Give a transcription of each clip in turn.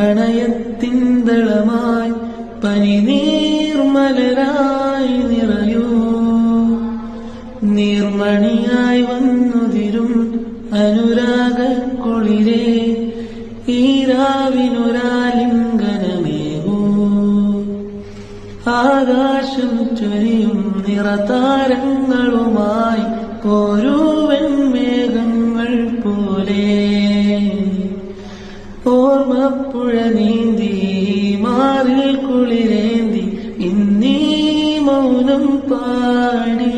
പ്രണയത്തിന്തളമായി പനിനീർമലരായി നിറയൂ. നീർമണിയായി വന്നുതിരും അനുരാഗ കുളിരേ ഈരാവിനൊരാലിംഗനമേകൂ. ആകാശം ചൊരിയും നിറതാരങ്ങളുമായി പോരൂവൻ ഓർമ്മപ്പുഴ നീന്തി മാറിൽ കുളിരേന്തി ഇന്നീ മൗനം പാടി.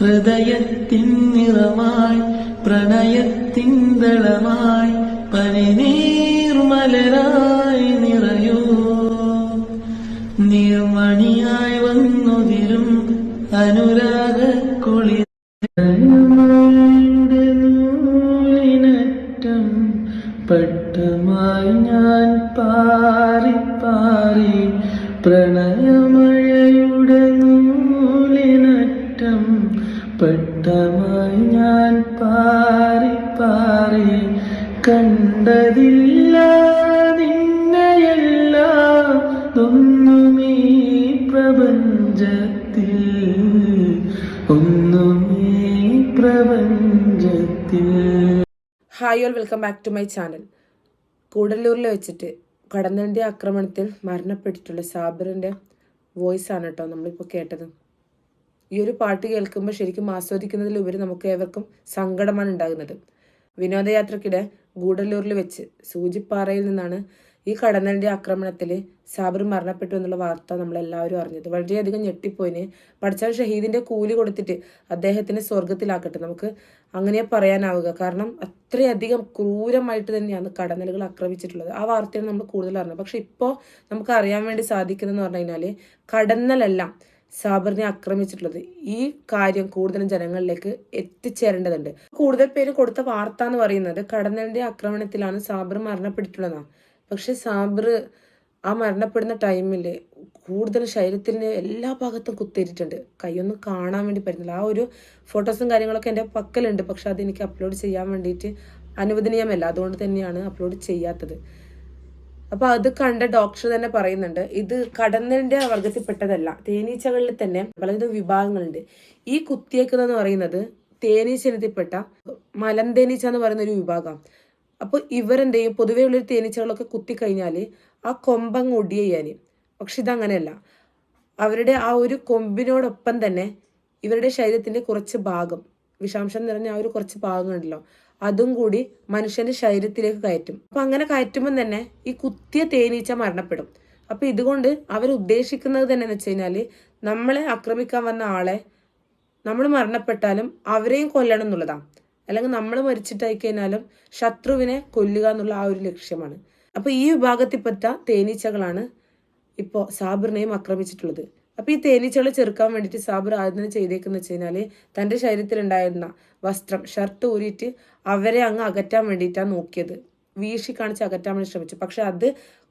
ഹൃദയത്തിൻ നിറമായി പ്രണയത്തിൻ ദളമായി പനിനീർമലരായി നിറയൂ. നീർമണിയായി വന്നുതിരും അനുരാഗ പ്രണയമഴയുടെ നൂലിനറ്റം പെട്ടമായി ഞാൻ പാറി പാറി കണ്ടതില്ല നിന്നെയെല്ലാം ഒന്നും ഈ പ്രപഞ്ചത്തിൽ ഒന്നും ഈ പ്രപഞ്ചത്തിൽ. Hi all welcome back to my channel കൂടല്ലൂരിൽ വെച്ചിട്ട് കടന്നലിന്റെ ആക്രമണത്തിൽ മരണപ്പെട്ടിട്ടുള്ള സാബിറിന്റെ വോയിസ് ആണ് കേട്ടോ നമ്മളിപ്പോൾ കേട്ടത്. ഈ ഒരു പാട്ട് കേൾക്കുമ്പോൾ ശരിക്കും ആസ്വദിക്കുന്നതിലുപരി നമുക്ക് ഏവർക്കും സങ്കടമാണ് ഉണ്ടാകുന്നത്. വിനോദയാത്രക്കിടെ ഗൂഡല്ലൂരിൽ വെച്ച് സൂചിപ്പാറയിൽ നിന്നാണ് ഈ കടന്നലിന്റെ ആക്രമണത്തിൽ സാബിർ മരണപ്പെട്ടു എന്നുള്ള വാർത്ത നമ്മളെല്ലാവരും അറിഞ്ഞത്. വളരെയധികം ഞെട്ടിപ്പോയിന്. പഠിച്ചാൽ ഷഹീദിന്റെ കൂലി കൊടുത്തിട്ട് അദ്ദേഹത്തിന് സ്വർഗത്തിലാക്കട്ടെ നമുക്ക് അങ്ങനെ പറയാനാവുക. കാരണം അത്രയധികം ക്രൂരമായിട്ട് തന്നെയാണ് കടന്നലുകൾ ആക്രമിച്ചിട്ടുള്ളത്. ആ വാർത്തയാണ് നമ്മൾ കൂടുതൽ അറിഞ്ഞത്. പക്ഷെ ഇപ്പോൾ നമുക്ക് അറിയാൻ വേണ്ടി സാധിക്കുന്നതെന്ന് പറഞ്ഞു കഴിഞ്ഞാൽ കടന്നലെല്ലാം സാബറിനെ ആക്രമിച്ചിട്ടുള്ളത് ഈ കാര്യം കൂടുതലും ജനങ്ങളിലേക്ക് എത്തിച്ചേരേണ്ടതുണ്ട്. കൂടുതൽ പേര് കൊടുത്ത വാർത്ത എന്ന് പറയുന്നത് കടന്നലിന്റെ ആക്രമണത്തിലാണ് സാബർ മരണപ്പെട്ടിട്ടുള്ളതാണ് പക്ഷെ സാബർ ആ മരണപ്പെടുന്ന ടൈമിൽ കൂടുതൽ ശരീരത്തിന് എല്ലാ ഭാഗത്തും കുത്തേറ്റിട്ടുണ്ട് കൈയൊന്നും കാണാൻ വേണ്ടി പറ്റുന്നില്ല. ആ ഒരു ഫോട്ടോസും കാര്യങ്ങളൊക്കെ എന്റെ പക്കലുണ്ട്. പക്ഷെ അതെനിക്ക് അപ്ലോഡ് ചെയ്യാൻ വേണ്ടിയിട്ട് അനുവദനീയമല്ല. അതുകൊണ്ട് തന്നെയാണ് അപ്ലോഡ് ചെയ്യാത്തത്. അപ്പൊ അത് കണ്ട ഡോക്ടർ തന്നെ പറയുന്നുണ്ട് ഇത് കടന്നലിന്റെ വർഗത്തിൽപ്പെട്ടതല്ല. തേനീച്ചകളിൽ തന്നെ പലവിധ വിഭാഗങ്ങളുണ്ട്. ഈ കുത്തിയേക്കുന്നതെന്ന് പറയുന്നത് തേനീച്ച ഇനത്തിൽപ്പെട്ട മലന്തേനീച്ച എന്ന് പറയുന്ന ഒരു വിഭാഗം. അപ്പോൾ ഇവരെന്ത് ചെയ്യും പൊതുവേ ഉള്ളൊരു തേനീച്ചകളൊക്കെ കുത്തിക്കഴിഞ്ഞാൽ ആ കൊമ്പങ്ങ് ഒടിയ ചെയ്യാൻ പക്ഷെ ഇതങ്ങനെയല്ല. അവരുടെ ആ ഒരു കൊമ്പിനോടൊപ്പം തന്നെ ഇവരുടെ ശരീരത്തിന്റെ കുറച്ച് ഭാഗം വിഷാംശം നിറഞ്ഞ ആ ഒരു കുറച്ച് ഭാഗങ്ങളുണ്ടല്ലോ അതും കൂടി മനുഷ്യന്റെ ശരീരത്തിലേക്ക് കയറ്റും. അപ്പൊ അങ്ങനെ കയറ്റുമ്പോൾ തന്നെ ഈ കുത്തിയ തേനീച്ച മരണപ്പെടും. അപ്പൊ ഇതുകൊണ്ട് അവർ ഉദ്ദേശിക്കുന്നത് തന്നെ എന്ന് വെച്ച് കഴിഞ്ഞാൽ നമ്മളെ ആക്രമിക്കാൻ വന്ന ആളെ നമ്മൾ മരണപ്പെട്ടാലും അവരെയും കൊല്ലണം എന്നുള്ളതാണ്. അല്ലെങ്കിൽ നമ്മൾ മരിച്ചിട്ടായി കഴിഞ്ഞാലും ശത്രുവിനെ കൊല്ലുക എന്നുള്ള ആ ഒരു ലക്ഷ്യമാണ്. അപ്പോൾ ഈ വിഭാഗത്തിൽപ്പെട്ട തേനീച്ചകളാണ് ഇപ്പോൾ സാബിറിനെയും ആക്രമിച്ചിട്ടുള്ളത്. അപ്പോൾ ഈ തേനീച്ചകളെ ചെറുക്കാൻ വേണ്ടിയിട്ട് സാബിർ ആദ്യം ചെയ്തേക്കെന്ന് വെച്ച് കഴിഞ്ഞാൽ തന്റെ ശരീരത്തിലുണ്ടായിരുന്ന വസ്ത്രം ഷർട്ട് ഊരിയിട്ട് അവരെ അങ്ങ് അകറ്റാൻ വേണ്ടിയിട്ടാണ് നോക്കിയത്. വീശി കാണിച്ച് അകറ്റാൻ വേണ്ടി ശ്രമിച്ചു. പക്ഷെ അത്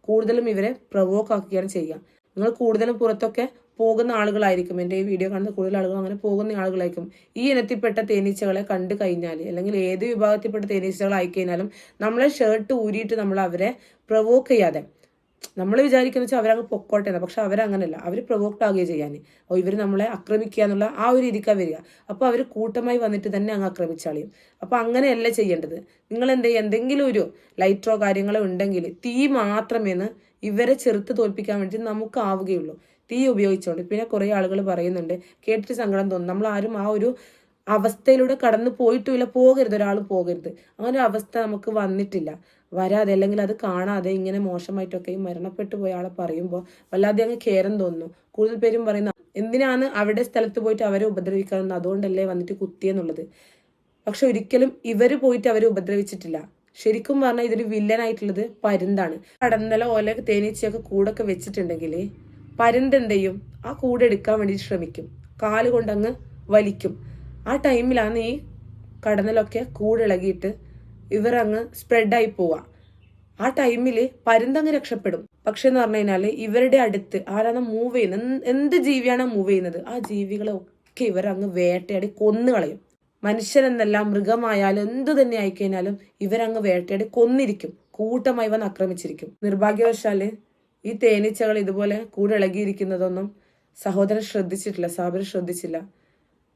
കൂടുതലും ഇവരെ പ്രവോക്ക് ആക്കുകയാണ് ചെയ്യുക. നിങ്ങൾ കൂടുതലും പുറത്തൊക്കെ പോകുന്ന ആളുകളായിരിക്കും. എന്റെ ഈ വീഡിയോ കാണുന്ന കൂടുതൽ ആളുകൾ അങ്ങനെ പോകുന്ന ആളുകളായിരിക്കും. ഈ ഇനത്തിൽപ്പെട്ട തേനീച്ചകളെ കണ്ടു കഴിഞ്ഞാൽ അല്ലെങ്കിൽ ഏത് വിഭാഗത്തിൽപ്പെട്ട തേനീച്ചകളായി കഴിഞ്ഞാലും നമ്മളെ ഷർട്ട് ഊരിയിട്ട് നമ്മൾ അവരെ പ്രൊവോക്ക് ചെയ്യാതെ. നമ്മൾ വിചാരിക്കുന്ന വെച്ചാൽ അവരങ്ങ് പൊക്കോട്ടെ എന്ന് പക്ഷെ അവരങ്ങനല്ല. അവർ പ്രൊവോക്ട് ആകുകയും ചെയ്യാൻ അപ്പോൾ ഇവർ നമ്മളെ ആക്രമിക്കുക എന്നുള്ള ആ ഒരു രീതിക്കാണ് വരിക. അപ്പോൾ അവർ കൂട്ടമായി വന്നിട്ട് തന്നെ അങ്ങ് ആക്രമിച്ചാളിയും അപ്പോൾ അങ്ങനെയല്ല ചെയ്യേണ്ടത്? നിങ്ങൾ എന്ത് ചെയ്യുക എന്തെങ്കിലും ഒരു ലൈറ്ററോ കാര്യങ്ങളോ ഉണ്ടെങ്കിൽ തീ മാത്രമേന്ന് ഇവരെ ചെറുത്ത് തോൽപ്പിക്കാൻ വേണ്ടി നമുക്ക് ആവുകയുള്ളൂ തീ ഉപയോഗിച്ചുകൊണ്ട് പിന്നെ കുറേ ആളുകൾ പറയുന്നുണ്ട് കേട്ടിട്ട് സങ്കടം തോന്നും. നമ്മൾ ആരും ആ ഒരു അവസ്ഥയിലൂടെ കടന്നു പോയിട്ടുമില്ല പോകരുത് ഒരാൾ പോകരുത്. അങ്ങനെ ഒരു അവസ്ഥ നമുക്ക് വന്നിട്ടില്ല. വരാതെ അല്ലെങ്കിൽ അത് കാണാതെ ഇങ്ങനെ മോശമായിട്ടൊക്കെ ഈ മരണപ്പെട്ടു പോയ ആളെ പറയുമ്പോൾ വല്ലാതെ അങ്ങ് ഖേരം തോന്നുന്നു. കൂടുതൽ പേരും പറയുന്ന എന്തിനാണ് അവിടെ സ്ഥലത്ത് പോയിട്ട് അവരെ ഉപദ്രവിക്കാമെന്ന് അതുകൊണ്ടല്ലേ വന്നിട്ട് കുത്തിയെന്നുള്ളത് പക്ഷെ ഒരിക്കലും ഇവർ പോയിട്ട് അവരെ ഉപദ്രവിച്ചിട്ടില്ല. ശരിക്കും പറഞ്ഞാൽ ഇതൊരു വില്ലനായിട്ടുള്ളത് പരുന്താണ്. കടന്നല ഓല തേനീച്ചയൊക്കെ കൂടൊക്കെ വെച്ചിട്ടുണ്ടെങ്കിൽ പരുന്ത് ആ കൂടെ എടുക്കാൻ വേണ്ടി ശ്രമിക്കും. കാൽ കൊണ്ടങ്ങ് വലിക്കും. ആ ടൈമിലാണ് ഈ കടന്നലൊക്കെ കൂടിളകിയിട്ട് ഇവരങ്ങ് സ്പ്രെഡായി പോവാ. ആ ടൈമിൽ പരുന്തങ്ങ് രക്ഷപ്പെടും. പക്ഷെ എന്ന് പറഞ്ഞു കഴിഞ്ഞാൽ ഇവരുടെ അടുത്ത് ആരാണ് മൂവ് ചെയ്യുന്നത്? എന്ത് ജീവിയാണ് മൂവ് ചെയ്യുന്നത്? ആ ജീവികളെ ഒക്കെ ഇവരങ്ങ് വേട്ടയാടി കൊന്നു കളയും. മനുഷ്യനെന്നല്ല മൃഗമായാലും എന്തു തന്നെ ആയിക്കഴിഞ്ഞാലും ഇവരങ്ങ് വേട്ടയാടി കൊന്നിരിക്കും. കൂട്ടമായി വന്ന് ആക്രമിച്ചിരിക്കും. നിർഭാഗ്യവശാൽ ഈ തേനീച്ചകൾ ഇതുപോലെ കൂടെ ഇളകിയിരിക്കുന്നതൊന്നും സഹോദരൻ ശ്രദ്ധിച്ചിട്ടില്ല സാബിർ ശ്രദ്ധിച്ചില്ല.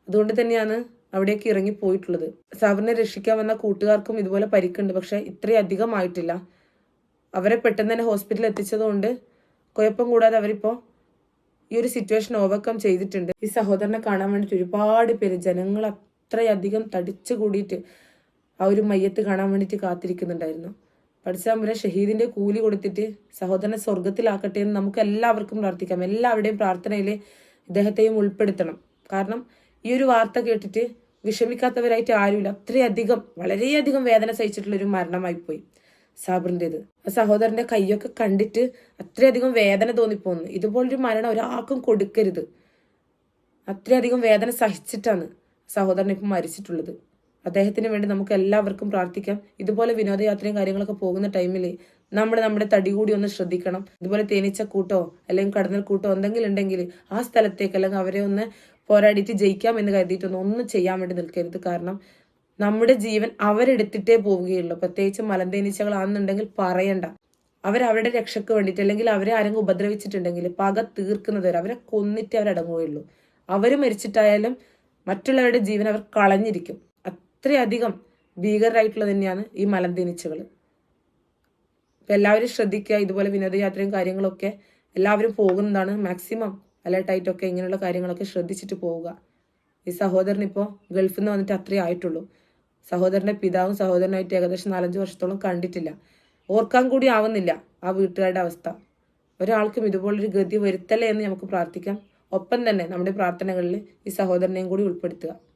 അതുകൊണ്ട് തന്നെയാണ് അവിടേക്ക് ഇറങ്ങി പോയിട്ടുള്ളത്. സാബിറിനെ രക്ഷിക്കാൻ വന്ന കൂട്ടുകാർക്കും ഇതുപോലെ പരിക്കുണ്ട് പക്ഷെ ഇത്രയധികം ആയിട്ടില്ല. അവരെ പെട്ടെന്ന് തന്നെ ഹോസ്പിറ്റലിൽ എത്തിച്ചതുകൊണ്ട് കുഴപ്പം കൂടാതെ അവരിപ്പോ ഈ ഒരു സിറ്റുവേഷൻ ഓവർകം ചെയ്തിട്ടുണ്ട്. ഈ സഹോദരനെ കാണാൻ വേണ്ടിയിട്ട് ഒരുപാട് പേര് ജനങ്ങൾ അത്രയധികം തടിച്ചു കൂടിയിട്ട് ആ ഒരു മയ്യത്ത് കാണാൻ വേണ്ടിയിട്ട് കാത്തിരിക്കുന്നുണ്ടായിരുന്നു. പഠിച്ചാമ്പുര ഷഹീദിന്റെ കൂലി കൊടുത്തിട്ട് സഹോദരനെ സ്വർഗത്തിലാക്കട്ടെ എന്ന് നമുക്ക് എല്ലാവർക്കും പ്രാർത്ഥിക്കാം. എല്ലാവരുടെയും പ്രാർത്ഥനയിൽ ഇദ്ദേഹത്തെയും ഉൾപ്പെടുത്തണം. കാരണം ഈ ഒരു വാർത്ത കേട്ടിട്ട് വിഷമിക്കാത്തവരായിട്ട് ആരുമില്ല. അത്രയധികം വളരെയധികം വേദന സഹിച്ചിട്ടുള്ള ഒരു മരണമായി പോയി സാബറിന്റെത് ആ സഹോദരന്റെ കൈയൊക്കെ കണ്ടിട്ട് അത്രയധികം വേദന തോന്നിപ്പോന്നു. ഇതുപോലൊരു മരണം ഒരാൾക്കും കൊടുക്കരുത്. അത്രയധികം വേദന സഹിച്ചിട്ടാണ് സഹോദരൻ ഇപ്പം മരിച്ചിട്ടുള്ളത്. അദ്ദേഹത്തിന് വേണ്ടി നമുക്ക് എല്ലാവർക്കും പ്രാർത്ഥിക്കാം. ഇതുപോലെ വിനോദയാത്രയും കാര്യങ്ങളൊക്കെ പോകുന്ന ടൈമിൽ നമ്മൾ നമ്മുടെ തടി കൂടി ഒന്ന് ശ്രദ്ധിക്കണം. ഇതുപോലെ തേനീച്ച കൂട്ടോ അല്ലെങ്കിൽ കടന്നൽ കൂട്ടോ എന്തെങ്കിലും ഉണ്ടെങ്കിൽ ആ സ്ഥലത്തേക്ക് അല്ലെങ്കിൽ അവരെ ഒന്ന് പോരാടിയിട്ട് ജയിക്കാം എന്ന് കരുതിയിട്ടൊന്നും ഒന്നും ചെയ്യാൻ വേണ്ടി നിൽക്കരുത്. കാരണം നമ്മുടെ ജീവൻ അവരെടുത്തിട്ടേ പോവുകയുള്ളൂ. പ്രത്യേകിച്ച് മലന്തേനീച്ചകളാണെന്നുണ്ടെങ്കിൽ പറയണ്ട. അവരവരുടെ രക്ഷയ്ക്ക് വേണ്ടിയിട്ട് അല്ലെങ്കിൽ അവരെ ആരെങ്കിലും ഉപദ്രവിച്ചിട്ടുണ്ടെങ്കിൽ പക തീർക്കുന്നവരെ അവരെ കൊന്നിട്ട് അവരടങ്ങുകയുള്ളൂ. അവർ മരിച്ചിട്ടായാലും മറ്റുള്ളവരുടെ ജീവൻ അവർ കളഞ്ഞിരിക്കും. അത്രയധികം ഭീകരരായിട്ടുള്ള തന്നെയാണ് ഈ മലന്തേനീച്ചകൾ. അപ്പൊ എല്ലാവരും ശ്രദ്ധിക്കുക ഇതുപോലെ വിനോദയാത്രയും കാര്യങ്ങളൊക്കെ എല്ലാവരും പോകുന്നതാണ് മാക്സിമം അലേർട്ടായിട്ടൊക്കെ ഇങ്ങനെയുള്ള കാര്യങ്ങളൊക്കെ ശ്രദ്ധിച്ചിട്ട് പോവുക. ഈ സഹോദരൻ ഇപ്പോൾ ഗൾഫിൽ നിന്ന് വന്നിട്ട് അത്രേ ആയിട്ടുള്ളൂ. സഹോദരന്റെ പിതാവും സഹോദരനായിട്ട് ഏകദേശം നാലഞ്ച് വർഷത്തോളം കണ്ടിട്ടില്ല. ഓർക്കാൻ കൂടി ആവുന്നില്ല ആ വീട്ടുകാരുടെ അവസ്ഥ. ഒരാൾക്കും ഇതുപോലൊരു ഗതി വരുത്തല്ലേ എന്ന് നമുക്ക് പ്രാർത്ഥിക്കാം. ഒപ്പം തന്നെ നമ്മുടെ പ്രാർത്ഥനകളിൽ ഈ സഹോദരനെയും കൂടി ഉൾപ്പെടുത്തുക.